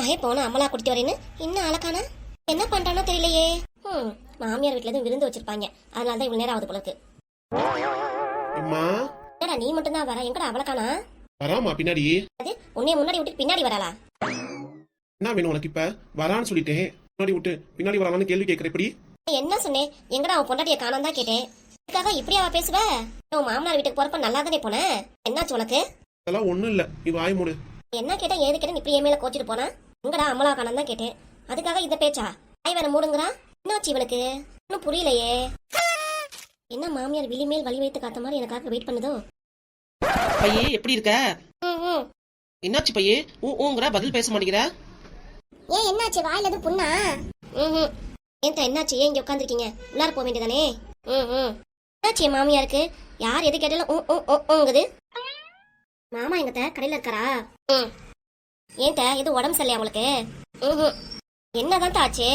மகே போன அம்மலா குடித்து வரேன்னு. இன்னும் அழகானா? என்ன பண்றானோ தெரியலையே. ம் மாமியார் வீட்டுல இருந்து விருந்து வச்சிருப்பாங்க. அதனால தான் இவ்வளவு நேரம் ஆகுது போல இருக்கு. நீ மட்டும் தான் வர? எங்கடா அவளக்கானா? வராமா பின்னாடி. அது உன்னைய முன்னாடி விட்டு பின்னாடி வராளா? என்ன வேணும் உனக்கு இப்ப? வரான்னு சொல்லிட்டேன். முன்னாடி விட்டு பின்னாடி வரான்னு கேள்வி கேட்கற எப்படி? நான் என்ன சொன்னேன் எங்கடா அவன் பொண்டாட்டிய காணாம தான் கேட்டேன். இதுக்காக இப்படி அவ பேசுவ? உன் மாமனார் வீட்டுக்கு போறப்ப நல்லா தானே போன? என்னாச்சு உனக்கு? அதெல்லாம் ஒண்ணும் இல்ல. நீ வாய் மூடு. என்ன கேட்டா ஏது கேட்டா இப்படி என் மேல கோச்சிட்டு போனா? எங்கடா அம்மலா காணாம தான் கேட்டேன். அதுக்காக இந்த பேச்சா? ஐ வேற மூடுங்கிறா என்னாச்சு இவனுக்கு இன்னும் புரியலையே. என்ன மாமியார் விழிமேல் வழி வைத்து காத்த மாதிரி எனக்காக வெயிட் பண்ணுதோ? பையே எப்படி இருக்க. என்னாச்சு பையே? ஊ ஊங்கிற பதில் பேச மாட்டேங்கிற? ஏன் என்னாச்சு? வாயில எதுவும் புண்ணா? ம் ஏன்டா என்னாச்சு? ஏன் இங்க உட்காந்துருக்கீங்க உள்ளார போக வேண்டியதானே? ம் ம். என்னாச்சு என் மாமியாருக்கு? யார் எது கேட்டாலும் ம் ம் ம்ங்குது மாமா எங்கத்த கடையில இருக்காரா? ம். ஏன்ட்ட இது உடம்பு சரியில்லையா உங்களுக்கு? ம் என்னதான் ஆச்சு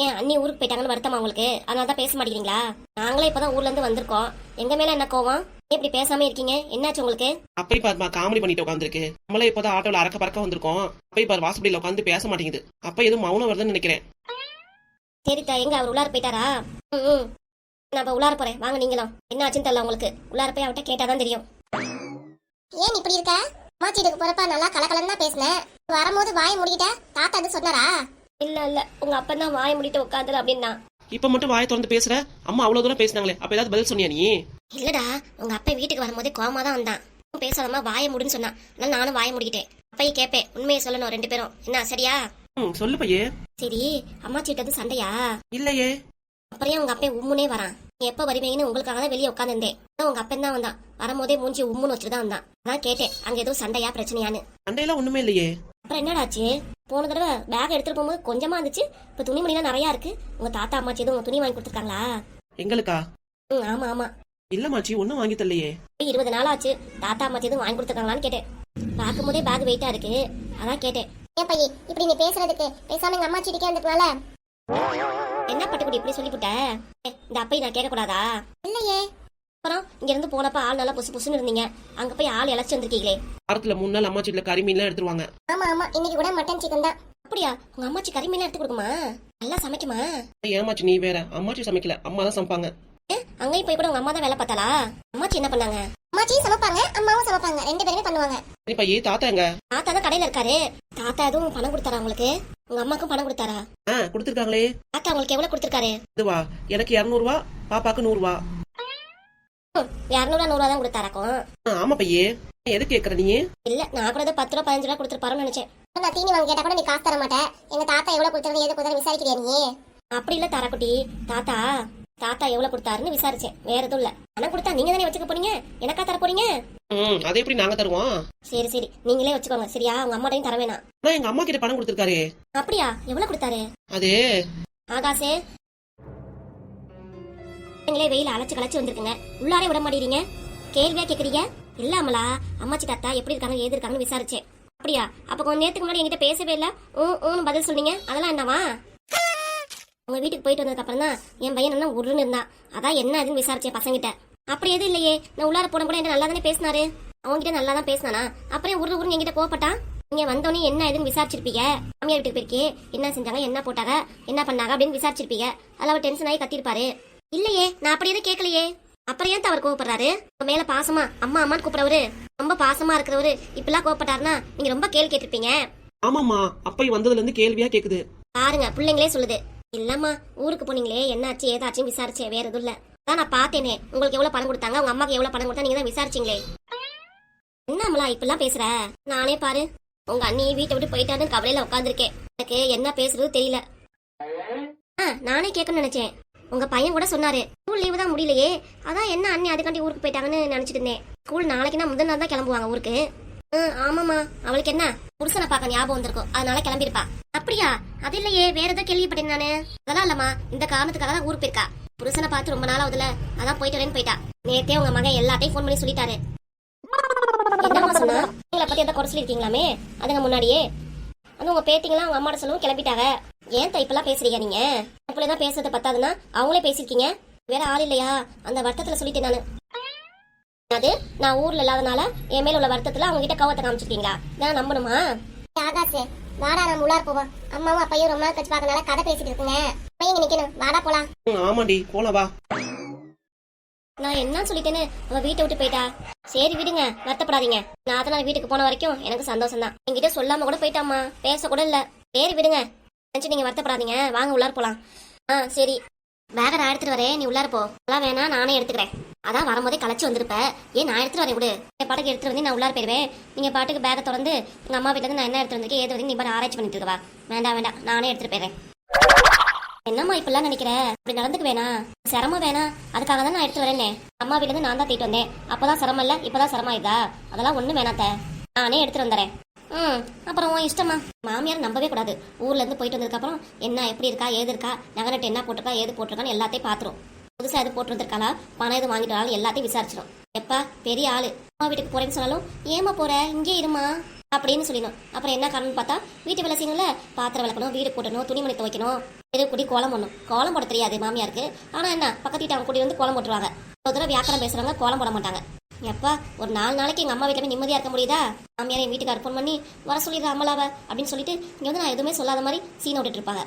ஏன் அண்ணி ஊருக்கு போயிட்டாங்கன்னு வருத்தமா உங்களுக்கு? அதனால தான் பேச மாட்டேங்கிறீங்களா? நாங்களே இப்பதான் ஊர்ல இருந்து வந்திருக்கோம். எங்க மேல என்ன கோவம்? ஏன் இப்படி பேசாம இருக்கீங்க? என்னாச்சு உங்களுக்கு? அப்படி பாருமா காமெடி பண்ணிட்டு உட்காந்துருக்கு. நம்மளே இப்பதான் ஆட்டோல அறக்க பறக்க வந்திருக்கோம். அப்படி பாரு வாசப்படியில உட்காந்து பேச மாட்டேங்குது. அப்ப எதுவும் மௌனம் வருதுன்னு நினைக்கிறேன். சரித்தா எங்க அவர் உள்ளார போயிட்டாரா? ம் ம். நான் இப்ப உள்ளார போறேன். வாங்க நீங்களும். என்ன ஆச்சுன்னு தெரியல உங்களுக்கு. உள்ளார போய் அவட்ட கேட்டாதான் தெரியும். ஏன் இப்படி இருக்க? அம்மாச்சிட்டுக்கு போறப்ப நல்லா கலகலன்னு தான் பேசினேன். வரும்போது வாயை முடிக்கிட்ட தாத்தா அது சொன்னாரா? இல்ல இல்ல. உங்க அப்பா தான் வாயை முடிட்டு உட்காந்துல அப்படின்னா. இப்ப மட்டும் வாயை திறந்து பேசுற? அம்மா அவ்வளவு தூரம் பேசினாங்களே அப்ப ஏதாவது பதில் சொன்னியா நீ? இல்லடா உங்க அப்பா வீட்டுக்கு வரும்போதே கோமா தான் வந்தான். பேசாதமா வாயை முடின்னு சொன்னான். அதனால நானும் வாயை முடிக்கிட்டேன். அப்பையும் கேட்பேன் உண்மையை சொல்லணும் ரெண்டு பேரும். என்ன சரியா? ம் சொல்லு பையே. சரி அம்மாச்சிட்ட சண்டையா? இல்லையே. அப்புறம் உங்க அப்பா உம்முனே வரான். எப்ப வருவீங்கன்னு உங்களுக்காக தான் வெளியே உட்காந்துருந்தேன் உங்க அப்பன் தான் வந்தான். வரும்போதே மூஞ்சி உம்முன்னு வச்சுட்டு தான் வந்தான். அதான் கேட்டேன். அங்க எதுவும் சண்டையா பிரச்சனையான்னு. சண்டையெல்லாம் ஒண்ணுமே இல்லையே. அப்புறம் என்னடாச்சு? போன தடவை பேக் எடுத்துட்டு போகும்போது கொஞ்சமா இருந்துச்சு. இப்ப துணிமணிலாம் நிறைய இருக்கு. உங்க தாத்தா அம்மாச்சி எதுவும் உங்க துணி வாங்கி கொடுத்துருக்காங்களா? எங்களுக்கா? ம் ஆமா ஆமா. இல்ல மாச்சி ஒண்ணும் வாங்கி தரலையே. இருபது நாள் ஆச்சு. தாத்தா அம்மாச்சி எதுவும் வாங்கி கொடுத்துருக்காங்களான்னு கேட்டேன். பார்க்கும் போதே பேக் வெயிட்டா இருக்கு. அதான் கேட்டேன். ஏன் பையி இப்படி நீ பேசுறதுக்கு? பேசாம எங்க அம்மா செடிக்கே வந்துக்கலாம்ல என்ன பட்டுக்குடி இப்படி சொல்லிவிட்ட ஏ, இந்த அப்பை நான் கேட்க கூடாதா இல்லையே. அப்புறம் இங்க இருந்து போனப்ப ஆள் நல்லா புசு புசுன்னு இருந்தீங்க. அங்க போய் ஆள் இழைச்சு வந்திருக்கீங்களே. வாரத்துல மூணு நாள் அம்மா வீட்டுல கறி மீன்லாம் எடுத்துருவாங்க. ஆமா ஆமா. இன்னைக்கு கூட மட்டன் சிக்கன் தான். அப்படியா? உங்க அம்மாச்சி கறிமீன் எடுத்து கொடுக்குமா? நல்லா சமைக்குமா? ஏமாச்சி நீ வேற. அம்மாச்சி சமைக்கல. அம்மா தான் சமைப்பாங்க. ஏ, அங்கேயும் போய் கூட உங்க அம்மா தான் வேலை பார்த்தாளா? அம்மாச்சி என்ன பண்ணாங்க? அம்மாச்சியும் சமைப்பாங்க அம்மாவும் சமைப்பாங்க. ரெண்டு பேருமே பண்ணுவாங்க. சரி பையே தாத்தா எங்க? தாத்தா தான் கடையில இருக்காரு. தாத்தா எதுவும் பணம் கொடுத்தாரா உங்களுக்கு? உங்க அம்மாக்கும் பணம் கொடுத்தாரா? ஆ கொடுத்துருக்காங்களே. தாத்தா உங்களுக்கு எவ்வளவு கொடுத்திருக்காரு? இதுவா? எனக்கு இரநூறுவா பாப்பாக்கு நூறுவா. இரநூறுவா நூறுவா தான் கொடுத்தாராக்கும். ஆமா பையே. எது கேக்குற நீ? இல்ல நான் கூட பத்து ரூபா பதினஞ்சு ரூபா கொடுத்துருப்பாருன்னு நினைச்சேன். நான் தீனி வாங்க கேட்டா கூட நீ காசு தர மாட்டேன் எங்க தாத்தா எவ்வளவு கொடுத்தாரு எது கொடுத்தாரு விசாரிக்கிறியா நீ? அப்படி இல்ல தாராக்குட்டி. தாத்தா தாத்தா எவ்வளவு கொடுத்தாருன்னு விசாரிச்சேன். வேற எதுவும் இல்ல. பணம் கொடுத்தா நீங்க தானே வச்சுக்க போறீங்க எனக்கா தர போறீங்க? ம் அதை எப்படி நாங்க தருவோம்? சரி சரி. நீங்களே வச்சுக்கோங்க. சரியா? உங்க அம்மாட்டையும் தர வேணாம். ஆனா எங்க அம்மா கிட்ட பணம் கொடுத்துருக்காரு. அப்படியா? எவ்வளவு கொடுத்தாரு? அது? ஆகாசே நீங்களே வெயில அழைச்சு களைச்சு வந்திருக்குங்க. உள்ளாரே விட மாட்டேறீங்க கேள்வியா கேக்குறீங்க? இல்லாமலா அம்மாச்சி தாத்தா எப்படி இருக்காங்க ஏது இருக்காங்கன்னு விசாரிச்சேன். அப்படியா? அப்ப கொஞ்ச நேரத்துக்கு முன்னாடி என்கிட்ட பேசவே இல்ல. ஊன்னு பதில் சொன்னீங்க அதெல்லாம் என்னவா? உங்க வீட்டுக்கு போயிட்டு வந்ததுக்கு அப்புறம் தான் என் பையன் என்ன உருன்னு இருந்தான். அதான் என்ன அதுன்னு விசாரிச்சேன் பசங்கிட்ட. அப்படி எதுவும் இல்லையே. நான் உள்ளார போன கூட என்ன நல்லா தானே பேசினாரு? அவன்கிட்ட நல்லா தான் பேசினானா? அப்புறம் உரு உருன்னு என்கிட்ட கோவப்பட்டான் நீங்க வந்தோடனே என்ன ஏதுன்னு விசாரிச்சிருப்பீங்க? மாமியார் வீட்டுக்கு போயிருக்கே. என்ன செஞ்சாங்க? என்ன போட்டாங்க? என்ன பண்ணாங்க? அப்படின்னு விசாரிச்சிருப்பீங்க. அதில் அவர் டென்ஷன் ஆகி கத்திருப்பாரு. இல்லையே நான் அப்படி எதுவும் கேட்கலையே. அப்புறம் ஏன் அவர் கோவப்படுறாரு? உங்க மேல பாசமா? அம்மா அம்மான்னு கூப்பிடுறவரு. ரொம்ப பாசமா இருக்கிறவரு. இப்பெல்லாம் கோவப்பட்டாருன்னா நீங்க ரொம்ப கேள்வி கேட்டிருப்பீங்க. ஆமாம்மா அப்பை வந்ததுல இருந்து கேள்வியா கேக்குது. பாருங்க பிள்ளைங்களே சொல்லுது. இல்லம்மா ஊருக்கு போனீங்களே என்னாச்சு ஏதாச்சும் விசாரிச்சேன் வேற எதுவும் இல்ல. அதான் நான் பார்த்தேனே. உங்களுக்கு எவ்வளவு பணம் கொடுத்தாங்க உங்க அம்மாக்கு எவ்வளவு பணம் கொடுத்தா நீங்க தான் விசாரிச்சீங்களே? என்னம்மா இப்பெல்லாம் பேசுற? நானே பாரு. உங்க அண்ணி வீட்டை விட்டு போயிட்டாருன்னு கவலையில உட்காந்துருக்கேன் எனக்கு என்ன பேசுறது தெரியல. ஆ நானே கேட்கணும்னு நினைச்சேன். உங்க பையன் கூட சொன்னாரு ஸ்கூல் லீவு தான் முடியலையே. அதான் என்ன அண்ணி அதுக்காண்டி ஊருக்கு போயிட்டாங்கன்னு நினைச்சிட்டு இருந்தேன். ஸ்கூல் நாளைக்குன்னா முதல் நாள் தான் கிளம்புவாங்க ஊருக்கு. ம் ஆமாமா அவளுக்கு என்ன? புருஷனை பார்க்க ஞாபகம் வந்திருக்கும். அதனால கிளம்பிருப்பா. அப்படியா? அது இல்லையே. வேற ஏதோ கேள்விப்பட்டேன் நானு. அதெல்லாம் இல்லம்மா. இந்த காரணத்துக்காக தான் ஊருக்கு போயிருக்கா. புருஷனை பார்த்து ரொம்ப நாள் ஆகுதுல அதான் போயிட்டு வரேன்னு போயிட்டா. நேத்தே உங்க மகன் எல்லாத்தையும் ஃபோன் பண்ணி சொல்லிட்டாரு. என்னம்மா சொன்னா? உங்களை பத்தி எதை குறை சொல்லிருக்கீங்களாமே அதுங்க முன்னாடியே. அது உங்க பேத்திங்களாம் உங்க அம்மாட சொல்லவும் கிளம்பிட்டாங்க. ஏன் இப்பெல்லாம் பேசுறீங்க நீங்க? அதுக்குள்ள தான் பத்தாதுன்னா அவங்களே பேசிருக்கீங்க வேற ஆள் இல்லையா? அந்த வருத்தத்துல சொல்லிட்டேன் நானு. அது? நான் ஊர்ல இல்லாதனால என் மேல உள்ள வருத்தத்துல அவங்க கிட்ட கவத்தை காமிச்சிருக்கீங்களா? நான் நம்பணுமா? ஆகாசு வாடா நம்ம உள்ளார போவோம். அம்மாவும் அப்பையும் ரொம்ப நாள் கழிச்சு பார்க்கறனால கதை பேசிட்டு இருக்குங்க. பையன் இங்க நிக்கணும். வாடா போலாம். ம், ஆமாண்டி. போலாம் வா. நான் என்ன சொல்லிட்டேன்னு அவ வீட்டை விட்டு போயிட்டா? சரி விடுங்க. வருத்தப்படாதீங்க. நான் அதனால வீட்டுக்கு போன வரைக்கும் எனக்கு சந்தோஷம் தான் என்கிட்ட சொல்லாம கூட போயிட்டாம்மா. பேச கூட இல்ல. சரி விடுங்க. நினைச்சு நீங்க வருத்தப்படாதீங்க. வாங்க உள்ளார போலாம். ஆ சரி. பேக நான் எடுத்துட்டு வரேன். நீ உள்ளார போ. எல்லாம் வேணா நானே எடுத்துக்கிறேன். அதான் வரும்போதே களைச்சு வந்திருப்ப. ஏன் நான் எடுத்துட்டு வரேன் விடு. என் பாட்டுக்கு எடுத்துட்டு வந்து நான் உள்ளார போயிருவேன் நீங்க பாட்டுக்கு பேக்கை திறந்து எங்க அம்மா வீட்டுல இருந்து நான் என்ன எடுத்து வந்திருக்கேன் ஏதோ வந்து நீ பாரு ஆராய்ச்சி பண்ணிட்டு இருக்கவா. வேண்டாம் வேண்டாம். நானே எடுத்துட்டு போயிடுறேன். என்னம்மா இப்பெல்லாம் நினைக்கிற? அப்படி நடந்துக்க வேணாம். சிரமம் வேணாம். அதுக்காக தான் நான் எடுத்து வரேனே அம்மா வீட்டுல இருந்து நான் தான் தீட்டு வந்தேன். அப்பதான் சிரமம் இல்ல இப்பதான் சிரமம் ஆயுதா அதெல்லாம் ஒண்ணு வேணாத்த நானே எடுத்துட்டு வந்துறேன் ம் அப்புறம் உன் இஷ்டமா மாமியார் நம்பவே கூடாது. ஊர்ல இருந்து போயிட்டு வந்ததுக்கு அப்புறம் என்ன எப்படி இருக்கா ஏது இருக்கா நகரட்டு என்ன போட்டிருக்கா ஏது போட்டிருக்கான்னு எல்லாத்தையும் பாத்துரும். புதுசாக எது போட்டு வந்திருக்காளா பணம் எது வாங்கிட்டாலும் எல்லாத்தையும் விசாரிச்சிடும். எப்பா பெரிய ஆளு. அம்மா வீட்டுக்கு போறேன்னு சொன்னாலும் ஏமா போற? இங்கே இருமா அப்படின்னு சொல்லிடணும். அப்புறம் என்ன காரணம்னு பார்த்தா வீட்டு வேலை செய்யணும்ல? பாத்திரம் விளக்கணும் வீடு கூட்டணும் துணிமணி துவைக்கணும் தெரு கூட்டி கோலம் போடணும். கோலம் போட தெரியாது மாமியாருக்கு. ஆனா என்ன பக்கத்து வீட்டு அவங்க கூட்டி வந்து கோலம் போட்டுருவாங்க. ஒரு தடவை வியாக்கரம் பேசுறவங்க கோலம் போட மாட்டாங்க. எப்பா ஒரு நாலு நாளைக்கு எங்க அம்மா வீட்டுல போய் நிம்மதியா இருக்க முடியுதா? மாமியார் என் வீட்டுக்கு ஃபோன் பண்ணி வர சொல்லிடுற அம்மலாவ அப்படின்னு சொல்லிட்டு இங்க வந்து நான் எதுவுமே சொல்லாத மாதிரி சீன் விட்டுட்டு இருப்பாங்க.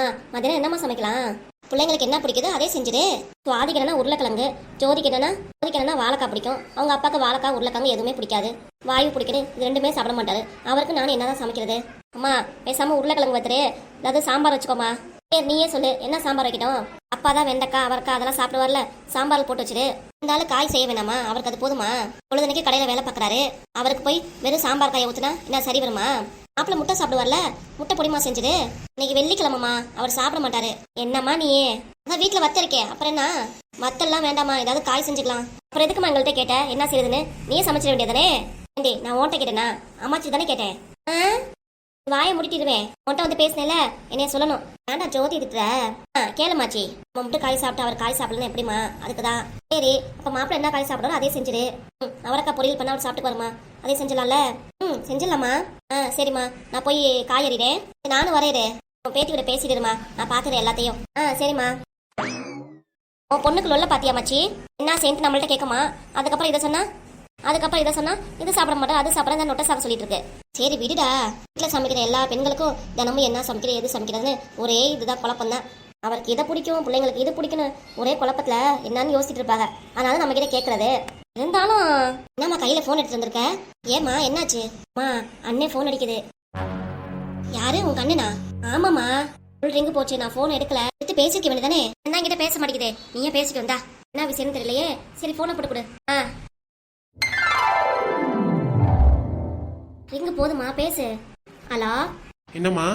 ஆ மதியானம் என்னம்மா சமைக்கலாம்? பிள்ளைங்களுக்கு என்ன பிடிக்குதோ அதே செஞ்சுடு. சுவாதிக்கு என்னன்னா உருளைக்கிழங்கு ஜோதிக்கு என்னன்னா ஜோதிக்கு என்னன்னா வாழைக்காய் பிடிக்கும். அவங்க அப்பாவுக்கு வாழைக்காய் உருளைக்கிழங்கு எதுவுமே பிடிக்காது. வாயு பிடிக்கணும் இது ரெண்டுமே சாப்பிட மாட்டாரு. அவருக்கு நானும் என்னதான் சமைக்கிறது? அம்மா பேசாம உருளைக்கிழங்கு வைத்துரு. அதாவது சாம்பார் வச்சுக்கோமா சரி நீயே சொல்லு என்ன சாம்பார் வைக்கட்டும்? அப்பா தான் வெண்டைக்காய் அவரைக்காய் அதெல்லாம் சாப்பிடுவார்ல சாம்பார் போட்டு வச்சிரு. இருந்தாலும் காய் செய்ய வேணாமா? அவருக்கு அது போதுமா? பொழுதுனைக்கு கடையில வேலை பார்க்குறாரு. அவருக்கு போய் வெறும் சாம்பார் காயை ஊற்றுனா என்ன சரி வருமா? மாப்பிள்ள முட்டை சாப்பிடுவார்ல? முட்டை பொடிமா செஞ்சது? இன்னைக்கு வெள்ளிக்கிழமமா அவர் சாப்பிட மாட்டாரு. என்னம்மா நீ அதான் வீட்டுல வச்சிருக்கே அப்புறம் என்ன? மத்தெல்லாம் வேண்டாமா ஏதாவது காய் செஞ்சுக்கலாம். அப்புறம் எதுக்குமா எங்கள்கிட்ட கேட்ட? என்ன செய்யுதுன்னு நீயே சமைச்சிட வேண்டியதானே ஏண்டி நான் ஓட்ட கேட்டேனா? அம்மாச்சி தானே கேட்டேன். ஆ? வாயை முடிட்டிடுவேன் மொட்டை வந்து பேசினேல என்னைய சொல்லணும். ஏன்டா ஜோதி இருக்கிற ஆ கேளுமாச்சி. நம்ம மட்டும் காய் சாப்பிட்டு அவர் காய் சாப்பிடலாம் எப்படிமா அதுக்கு தான் சரி அப்ப மாப்பிள்ள என்ன காய் சாப்பிடணும் அதே செஞ்சிரு. ம் அவரக்கா பொரியல் பண்ண அவர் சாப்பிட்டு வருமா? அதே செஞ்சிடலாம்ல? ம் செஞ்சிடலாமா ஆ சரிம்மா. நான் போய் காய் அறிறேன் நானும் வரையறே உன் பேத்தி கூட பேசிடுமா நான் பாத்துறேன் எல்லாத்தையும். ஆ சரிம்மா. உன் பொண்ணுக்கு லொல்ல பாத்தியா மச்சி? என்ன சேர்ந்து நம்மள்ட்ட கேட்குமா? அதுக்கப்புறம் இதை சொன்னா? அதுக்கப்புறம் இதை சொன்னா இது சாப்பிட மாட்டேன் அது சாப்பிட இந்த நொட்டை சாப்பிட சொல்லிட்டு இருக்கு சரி விடுடா. வீட்டில் சமைக்கிற எல்லா பெண்களுக்கும் தினமும் என்ன சமைக்கிற எது சமைக்கிறதுன்னு ஒரே இதுதான் குழப்பம் தான். அவருக்கு இதை பிடிக்கும் பிள்ளைங்களுக்கு இது பிடிக்கணும் ஒரே குழப்பத்துல என்னன்னு யோசிச்சுட்டு இருப்பாங்க அதனால நம்ம கிட்ட கேட்கறது இருந்தாலும் என்னம்மா கையில போன் எடுத்துட்டு வந்திருக்க? ஏம்மா என்னாச்சு? அம்மா அண்ணே போன் அடிக்குது. யாரு? உன் கண்ணுனா ஆமாம்மா. ஃபுல் ரிங்கு போச்சு நான் போன் எடுக்கல. எடுத்து பேசிக்க வேண்டியதானே என்ன கிட்ட பேச மாட்டேங்குது. நீயே பேசிக்க வந்தா. என்ன விஷயம்னு தெரியலையே. சரி போனை போட்டு கொடு. ஆ. ரிங்கு போதுமா பேசு. ஹலோ? என்னம்மா?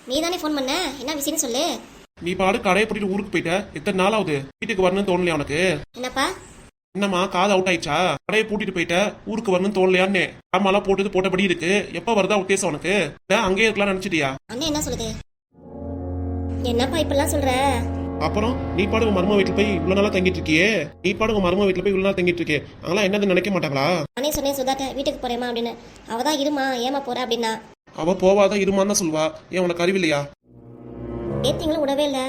நீ தானே ஃபோன் பண்ண? என்ன விஷயம்னு சொல்லு. நீ பாடு கடையை பூட்டிட்டு ஊருக்கு போயிட்ட? எத்தனை நாள் ஆகுது? வீட்டுக்கு வரணும்னு தோணலையா உனக்கு? என்னப்பா? என்னம்மா காது அவுட் ஆயிடுச்சா? கடையை பூட்டிட்டு போயிட்ட? ஊருக்கு வரணும்னு தோணலையான்னு. ஆமாலாம் போட்டது போட்டபடி இருக்கு. எப்ப வருதா உத்தேசம் உனக்கு? அங்கேயே இருக்கலாம் நினைச்சிட்டியா? அண்ணன் என்ன சொல்லுது? என்னப்பா இப்படிலாம் சொல்ற? அப்புறம் நீ பாடு உங்க மரும வீட்டுல போய் இவ்வளவு நாளா தங்கிட்டு இருக்கியே? நீ பாடு உங்க மரும வீட்டுல போய் இவ்வளவு நாள் தங்கிட்டு இருக்கே? அதெல்லாம் என்னது நினைக்க மாட்டாங்களா? அண்ணே சொன்னேன் சுதாட்ட வீட்டுக்கு போறேமா அப்படின்னு. அவ தான் இருமா ஏமா போற? அப்படின்னா. அவ போவாதான் இருமான்னு தான் சொல்வா ஏன் உனக்கு அறிவில்லையா ஏத்திங்களும் விடவே இல்ல.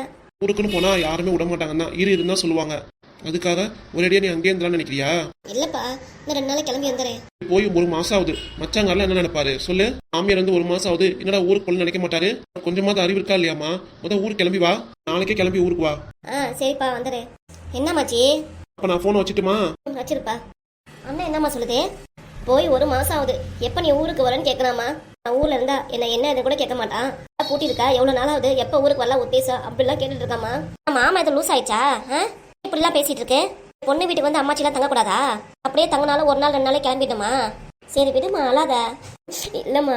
ஊருக்குன்னு போனா யாருமே விட மாட்டாங்கன்னா இரு இருந்தா சொல்லுவாங்க. அதுக்காக ஒரேடியா நீ அங்கேயே இருந்தாலும் நினைக்கிறியா? இல்லப்பா இன்னும் ரெண்டு நாளைக்கு கிளம்பி வந்துடுறேன். போய் ஒரு மாசம் ஆகுது. மச்சாங்காரில் என்ன நினைப்பாரு? சொல்லு. மாமியார் வந்து ஒரு மாசம் ஆகுது. என்னடா ஊருக்கு போல நினைக்க மாட்டாரு? கொஞ்சமாவது அறிவு இருக்கா இல்லையாமா முத ஊருக்கு கிளம்பி வா. நாளைக்கே கிளம்பி ஊருக்கு வா. ஆ சரிப்பா வந்துடுறேன். என்னம்மாச்சி அப்ப நான் போனை வச்சுட்டுமா? வச்சிருப்பா. அண்ணா என்னம்மா சொல்லுது? போய் ஒரு மாசம் ஆகுது. எப்ப நீ ஊருக்கு வரேன்னு கேட்கலாமா நான் ஊர்ல இருந்தா என்ன என்ன இது கூட கேட்க மாட்டான். கூட்டி இருக்கா எவ்வளவு நாள் ஆகுது எப்ப ஊருக்கு வரலாம் உத்தேசம்? அப்படிலாம் கேட்டுட்டு இருக்காமா மாமா இது லூஸ் ஆயிடுச்சா? ஆ? இப்படிலாம் பேசிட்டு இருக்கு பொண்ணு வீட்டுக்கு வந்து அம்மாச்சிலாம் தங்கக்கூடாதா? அப்படியே தங்கினாலும் ஒரு நாள் ரெண்டு நாளே கிளம்பிட்டோமா சரி விடுமா அழாத. இல்லம்மா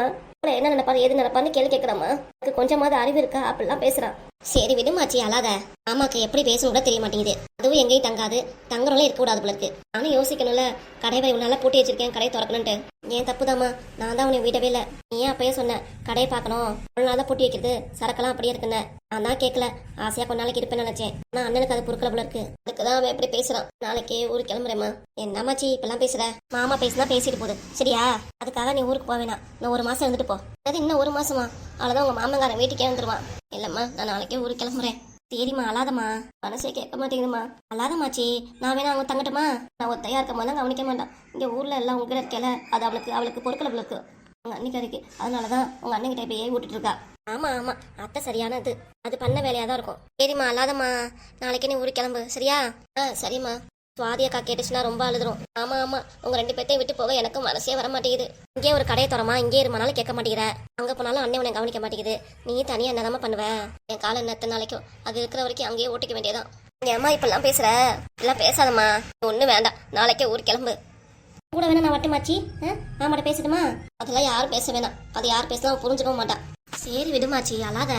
என்ன நினைப்பாரு எது நடப்பான்னு கேள்வி கேட்கறாமா எனக்கு கொஞ்சமாவது அறிவு இருக்கா? அப்படிலாம் பேசுறான் சரி விடுமாச்சி அழாத. ஆமாக்கு எப்படி பேசணும் கூட தெரிய மாட்டேங்குது. அதுவும் எங்கேயும் தங்காது. தங்குறவங்களே இருக்க கூடாது போல இருக்கு. நானும் யோசிக்கணும்ல. கடை இவ்வளவு நாளா பூட்டி வச்சிருக்கேன் கடையை திறக்கணுன்ட்டு ஏன் தப்புதாம்மா? நான் தான் உன்னை விடவே இல்லை. நீ ஏன் அப்பயே சொன்ன? கடையை பார்க்கணும். ஒரு நாள் தான் பூட்டி வைக்கிறது. சரக்கெல்லாம் அப்படியே இருக்குன்னு. நான் கேட்கல ஆசையா கொஞ்ச நாளைக்கு இருப்பேன்னு நினைச்சேன். ஆனா அண்ணனுக்கு அது பொறுக்கல போல இருக்கு. அதுக்கு தான் அவன் எப்படி பேசுறான். நாளைக்கே ஊருக்கு கிளம்புறேம்மா. என்னம்மாச்சி இப்பெல்லாம் பேசுற? மாமா பேசுனா பேசிட்டு போகுது. சரியா? அதுக்காக நீ ஊருக்கு போக வேணாம் ஒரு மாசம் இருந்துட்டு போ. அது இன்னும் ஒரு மாசமா? அவ்வளவுதான் உங்க மாமங்காரன் வீட்டுக்கே வந்துருவான். இல்லம்மா நான் நாளைக்கே ஊருக்கு கிளம்புறேன். சரிம்மா அழாதம்மா. மனசே கேட்க மாட்டேங்குதுமா அழாதமாச்சி நான் வேணா அவங்க தங்கட்டுமா? நான் ஒத்தையா இருக்க போது கவனிக்க மாட்டான். இங்க ஊர்ல எல்லாம் உங்ககிட்ட இருக்கல அது அவளுக்கு அவளுக்கு பொறுக்கல அவளுக்கு உங்க அதனால அதனாலதான் உங்க அண்ணன் இப்ப ஏன் விட்டுட்டு இருக்கா. ஆமா ஆமா. அத்தை சரியானது. அது பண்ண வேலையா தான் இருக்கும். சரிம்மா அல்லாதம்மா நாளைக்கு நீ ஊருக்கு கிளம்பு. சரியா? ஆ சரிம்மா. சுவாதி அக்கா கேட்டுச்சுன்னா ரொம்ப அழுதுரும். ஆமா ஆமா. உங்க ரெண்டு பேர்த்தையும் விட்டு போக எனக்கும் மனசே வர மாட்டேங்குது இங்கே ஒரு கடையை தரமா இங்கே இருமானாலும் கேட்க மாட்டேங்கிற. அங்க போனாலும் அண்ணன் உன்னை கவனிக்க மாட்டேங்குது. நீ தனியா என்னதாம்மா பண்ணுவ? என் காலம் என்ன எத்தனை நாளைக்கும்? அது இருக்கிற வரைக்கும் அங்கேயே ஓட்டிக்க வேண்டியதான் நீ அம்மா இப்பெல்லாம் பேசுற? இப்பெல்லாம் பேசாதம்மா. ஒன்றும் வேண்டாம். நாளைக்கே ஊர் கிளம்பு. கூட வேணா நான் வட்டமாச்சி நான் மட்டும் பேசட்டுமா? அதெல்லாம் யாரும் பேச வேணாம். அது யார் பேசினா புரிஞ்சுக்க புரிஞ்சுக்கவும் மாட்டான் சரி விடுமாச்சி அழாத.